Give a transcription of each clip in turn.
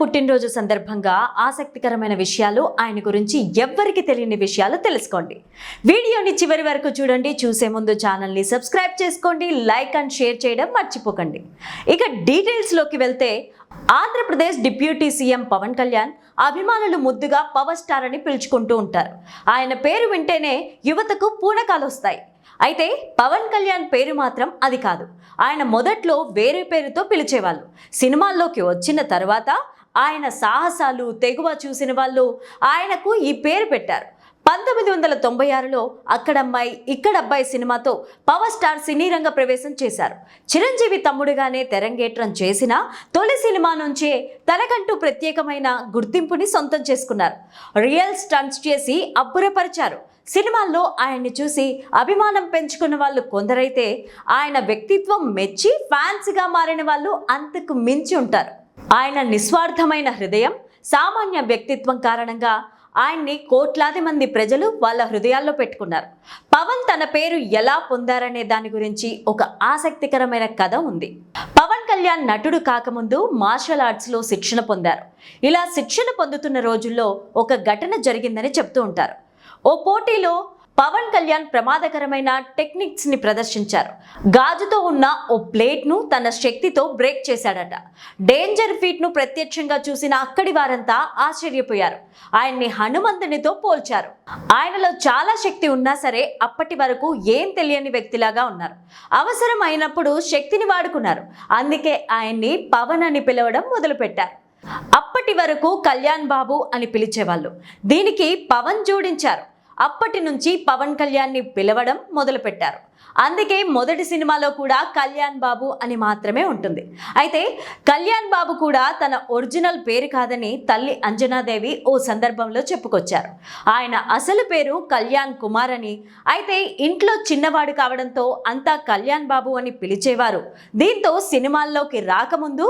పుట్టినరోజు సందర్భంగా ఆసక్తికరమైన విషయాలు ఆయన గురించి ఎవ్వరికి తెలియని విషయాలు తెలుసుకోండి. వీడియోని చివరి వరకు చూడండి చూసే ముందు ఛానల్ని సబ్స్క్రైబ్ చేసుకోండి లైక్ అండ్ షేర్ చేయడం మర్చిపోకండి. ఇక డీటెయిల్స్లోకి వెళ్తే ఆంధ్రప్రదేశ్ డిప్యూటీ సీఎం పవన్ కళ్యాణ్ అభిమానులు ముద్దుగా పవర్ స్టార్ అని పిలుచుకుంటూ ఉంటారు. ఆయన పేరు వింటేనే యువతకు పూనకాలు వస్తాయి. అయితే పవన్ కళ్యాణ్ పేరు మాత్రం అది కాదు. ఆయన మొదట్లో వేరే పేరుతో పిలిచేవాళ్ళు. సినిమాల్లోకి వచ్చిన తర్వాత ఆయన సాహసాలు తెగువ చూసిన వాళ్ళు ఆయనకు ఈ పేరు పెట్టారు. పంతొమ్మిది వందల తొంభై ఆరులో అక్కడమ్మాయి ఇక్కడబ్బాయి సినిమాతో పవర్ స్టార్ సినీ రంగ ప్రవేశం చేశారు. చిరంజీవి తమ్ముడుగానే తెరంగేట్రం చేసిన తొలి సినిమా నుంచే తనకంటూ ప్రత్యేకమైన గుర్తింపుని సొంతం చేసుకున్నారు. రియల్ స్టంట్స్ చేసి అబ్బురపరిచారు. సినిమాల్లో ఆయన్ని చూసి అభిమానం పెంచుకున్న వాళ్ళు కొందరైతే ఆయన వ్యక్తిత్వం మెచ్చి ఫ్యాన్స్గా మారిన వాళ్ళు అంతకు మించి ఉంటారు. ఆయన నిస్వార్థమైన హృదయం సామాన్య వ్యక్తిత్వం కారణంగా ఆయన్ని కోట్లాది మంది ప్రజలు వాళ్ళ హృదయాల్లో పెట్టుకున్నారు. పవన్ తన పేరు ఎలా పొందారనే దాని గురించి ఒక ఆసక్తికరమైన కథ ఉంది. పవన్ కళ్యాణ్ నటుడు కాకముందు మార్షల్ ఆర్ట్స్లో శిక్షణ పొందారు. ఇలా శిక్షణ పొందుతున్న రోజుల్లో ఒక ఘటన జరిగిందని చెప్తూ ఉంటారు. ఓ పోటీలో పవన్ కళ్యాణ్ ప్రమాదకరమైన టెక్నిక్స్ని ప్రదర్శించారు. గాజుతో ఉన్న ఓ ప్లేట్ను తన శక్తితో బ్రేక్ చేశాడట. డేంజర్ ఫీట్ను ప్రత్యక్షంగా చూసిన అక్కడి వారంతా ఆశ్చర్యపోయారు. ఆయన్ని హనుమంతునితో పోల్చారు. ఆయనలో చాలా శక్తి ఉన్నా సరే అప్పటి వరకు ఏం తెలియని వ్యక్తిలాగా ఉన్నారు. అవసరం అయినప్పుడు శక్తిని వాడుకున్నారు. అందుకే ఆయన్ని పవన్ అని పిలవడం మొదలుపెట్టారు. అప్పటి వరకు కళ్యాణ్ బాబు అని పిలిచేవాళ్ళు. దీనికి పవన్ జోడించారు. అప్పటి నుంచి పవన్ కళ్యాణ్ని పిలవడం మొదలుపెట్టారు. అందుకే మొదటి సినిమాలో కూడా కళ్యాణ్ బాబు అని మాత్రమే ఉంటుంది. అయితే కళ్యాణ్ బాబు కూడా తన ఒరిజినల్ పేరు కాదని తల్లి అంజనాదేవి ఓ సందర్భంలో చెప్పుకొచ్చారు. ఆయన అసలు పేరు కళ్యాణ్ కుమార్ అని. అయితే ఇంట్లో చిన్నవాడు కావడంతో అంతా కళ్యాణ్ బాబు అని పిలిచేవారు. దీంతో సినిమాల్లోకి రాకముందు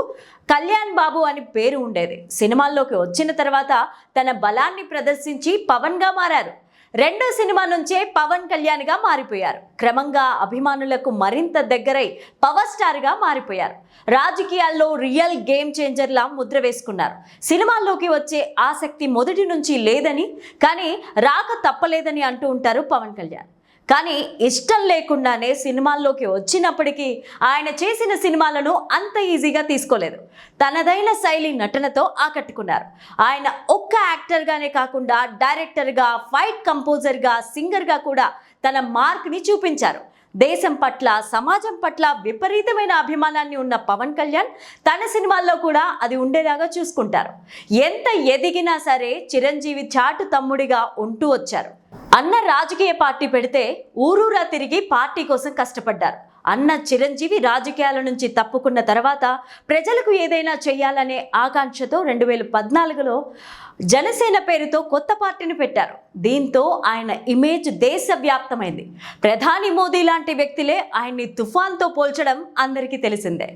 కళ్యాణ్ బాబు అని పేరు ఉండేది. సినిమాల్లోకి వచ్చిన తర్వాత తన బలాన్ని ప్రదర్శించి పవన్గా మారారు. రెండో సినిమా నుంచే పవన్ కళ్యాణ్గా మారిపోయారు. క్రమంగా అభిమానులకు మరింత దగ్గరై పవర్ స్టార్గా మారిపోయారు. రాజకీయాల్లో రియల్ గేమ్ చేంజర్లా ముద్ర వేసుకున్నారు. సినిమాల్లోకి వచ్చే ఆసక్తి మొదటి నుంచి లేదని కానీ రాక తప్పలేదని అంటూ ఉంటారు పవన్ కళ్యాణ్. కానీ ఇష్టం లేకుండానే సినిమాల్లోకి వచ్చినప్పటికీ ఆయన చేసిన సినిమాలను అంత ఈజీగా తీసుకోలేదు. తనదైన శైలి నటనతో ఆకట్టుకున్నారు. ఆయన ఒక్క యాక్టర్గానే కాకుండా డైరెక్టర్గా ఫైట్ కంపోజర్గా సింగర్గా కూడా తన మార్క్ని చూపించారు. దేశం పట్ల సమాజం పట్ల విపరీతమైన అభిమానాన్ని ఉన్న పవన్ కళ్యాణ్ తన సినిమాల్లో కూడా అది ఉండేలాగా చూసుకుంటారు. ఎంత ఎదిగినా సరే చిరంజీవి చాటు తమ్ముడిగా ఉంటూ వచ్చారు. అన్న రాజకీయ పార్టీ పెడితే ఊరూరా తిరిగి పార్టీ కోసం కష్టపడ్డారు. అన్న చిరంజీవి రాజకీయాల నుంచి తప్పుకున్న తర్వాత ప్రజలకు ఏదైనా చేయాలనే ఆకాంక్షతో రెండు వేల పద్నాలుగులో జనసేన పేరుతో కొత్త పార్టీని పెట్టారు. దీంతో ఆయన ఇమేజ్ దేశవ్యాప్తమైంది. ప్రధాని మోదీ లాంటి వ్యక్తులే ఆయన్ని తుఫాన్తో పోల్చడం అందరికీ తెలిసిందే.